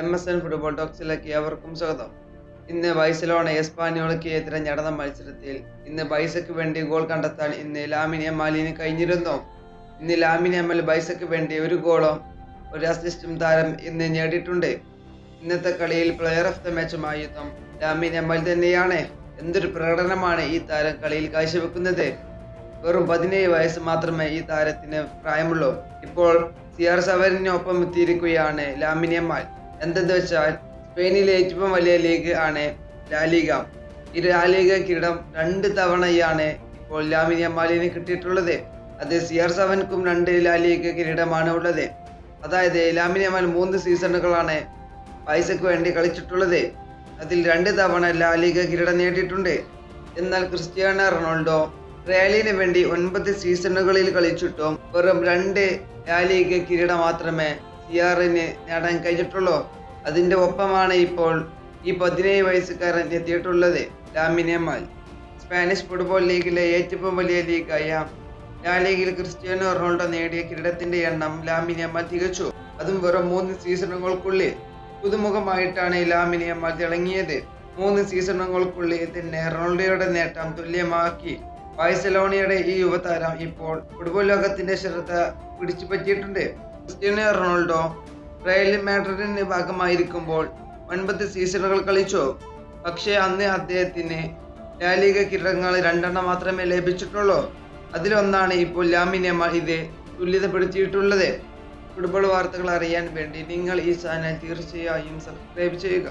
M S N football ടോക്സിലേക്ക് ഏവർക്കും സ്വാഗതം. ഇന്ന് ബൈസലോണ എസ്പാനിയോളയ്ക്ക് എതിരെ നടന്ന മത്സരത്തിൽ ഇന്ന് ബൈസയ്ക്ക് വേണ്ടി ഗോൾ കണ്ടെത്താൻ ഇന്ന് ലാമിനി അമാലിന് കഴിഞ്ഞിരുന്നു. ഇന്ന് ലാമിനി അമൽ ബൈസയ്ക്ക് വേണ്ടി ഒരു ഗോളും ഒരു അസിസ്റ്റും താരം ഇന്ന് നേടിയിട്ടുണ്ട്. ഇന്നത്തെ കളിയിൽ പ്ലെയർ ഓഫ് ദ മാച്ചുമായുധം ലാമിനി അമൽ തന്നെയാണ്. എന്തൊരു പ്രകടനമാണ് ഈ താരം കളിയിൽ കാഴ്ചവെക്കുന്നത്. വെറും പതിനേഴ് വയസ്സ് മാത്രമേ ഈ താരത്തിന് പ്രായമുള്ളൂ. ഇപ്പോൾ സി ആർ സെവനിനൊപ്പം എത്തിയിരിക്കുകയാണ് ലാമിനി അമ്മാൽ എന്തെന്ന് വെച്ചാൽ സ്പെയിനിലെ ഏറ്റവും വലിയ ലീഗ് ആണ് ലാലിഗ ഈ ലാലിഗ കിരീടം രണ്ട് തവണയാണ് ഇപ്പോൾ ലാമിനി അമ്മാലിന് കിട്ടിയിട്ടുള്ളത്. അത് സി ആർ സെവൻക്കും രണ്ട് ലാലിഗ കിരീടമാണ് ഉള്ളത്. അതായത് ലാമിനി മൂന്ന് സീസണുകളാണ് പൈസക്ക് വേണ്ടി കളിച്ചിട്ടുള്ളത്. അതിൽ രണ്ട് തവണ ലാലിഗ കിരീടം നേടിയിട്ടുണ്ട്. എന്നാൽ ക്രിസ്ത്യാനോ റൊണാൾഡോ റയലിന് വേണ്ടി ഒൻപത് സീസണുകളിൽ കളിച്ചിട്ടും വെറും രണ്ട് ലാലിഗ കിരീടം മാത്രമേ സിയാറിന് നേടാൻ കഴിഞ്ഞിട്ടുള്ളൂ. അതിന്റെ ഒപ്പമാണ് ഇപ്പോൾ ഈ പതിനേഴ് വയസ്സുകാരൻ എത്തിയിട്ടുള്ളത് ലാമിനേമാൽ സ്പാനിഷ് ഫുട്ബോൾ ലീഗിലെ ഏറ്റവും വലിയ ലീഗായ ലാ ലീഗിൽ ക്രിസ്ത്യാനോ റൊണാൾഡോ നേടിയ കിരീടത്തിന്റെ എണ്ണം ലാമിനമാൽ തികച്ചു. അതും വെറും മൂന്ന് സീസണുകൾക്കുള്ളിൽ പുതുമുഖമായിട്ടാണ് ലാമിനിയമ്മ തിളങ്ങിയത്. മൂന്ന് സീസണുകൾക്കുള്ളിൽ തന്നെ റൊണാൾഡോയുടെ നേട്ടം തുല്യമാക്കി. ബാഴ്സലോണയുടെ ഈ യുവതാരം ഇപ്പോൾ ഫുട്ബോൾ ലോകത്തിന്റെ ശ്രദ്ധ പിടിച്ചു ക്രിസ്ത്യാനോ റൊണാൾഡോ റയൽ മാഡ്രിഡിന്റെ ഭാഗമായിരിക്കുമ്പോൾ ഒൻപത് സീസണുകൾ കളിച്ചു. പക്ഷേ അന്ന് അദ്ദേഹത്തിന് ലാലിക കിരീടങ്ങൾ രണ്ടെണ്ണം മാത്രമേ ലഭിച്ചിട്ടുള്ളൂ. അതിലൊന്നാണ് ഇപ്പോൾ ലാമിനെ ഇത് തുല്യതപ്പെടുത്തിയിട്ടുള്ളത്. ഫുട്ബോൾ വാർത്തകൾ അറിയാൻ വേണ്ടി നിങ്ങൾ ഈ ചാനൽ തീർച്ചയായും സബ്സ്ക്രൈബ് ചെയ്യുക.